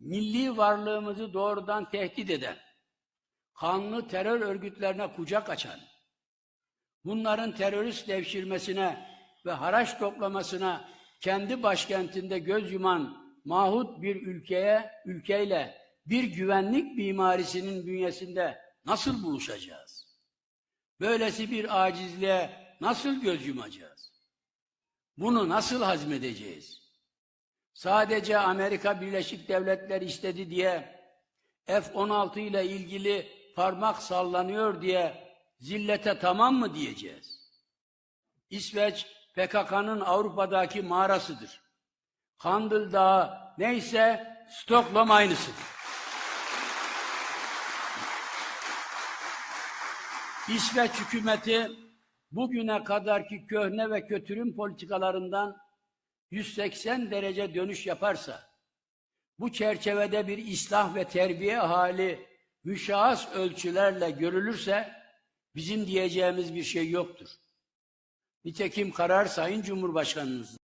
milli varlığımızı doğrudan tehdit eden, kanlı terör örgütlerine kucak açan, bunların terörist devşirmesine ve haraç toplamasına kendi başkentinde göz yuman mahut bir ülkeye, ülkeyle bir güvenlik mimarisinin bünyesinde nasıl buluşacağız? Böylesi bir acizliğe nasıl göz yumacağız? Bunu nasıl hazmedeceğiz? Sadece Amerika Birleşik Devletleri istedi diye F-16 ile ilgili parmak sallanıyor diye zillete tamam mı diyeceğiz? İsveç PKK'nın Avrupa'daki mağarasıdır. Kandil Dağı neyse Stockholm aynısıdır. İsveç hükümeti bugüne kadarki köhne ve kötürüm politikalarından 180 derece dönüş yaparsa, bu çerçevede bir islah ve terbiye hali müşahhas ölçülerle görülürse, bizim diyeceğimiz bir şey yoktur. Nitekim karar Sayın Cumhurbaşkanımız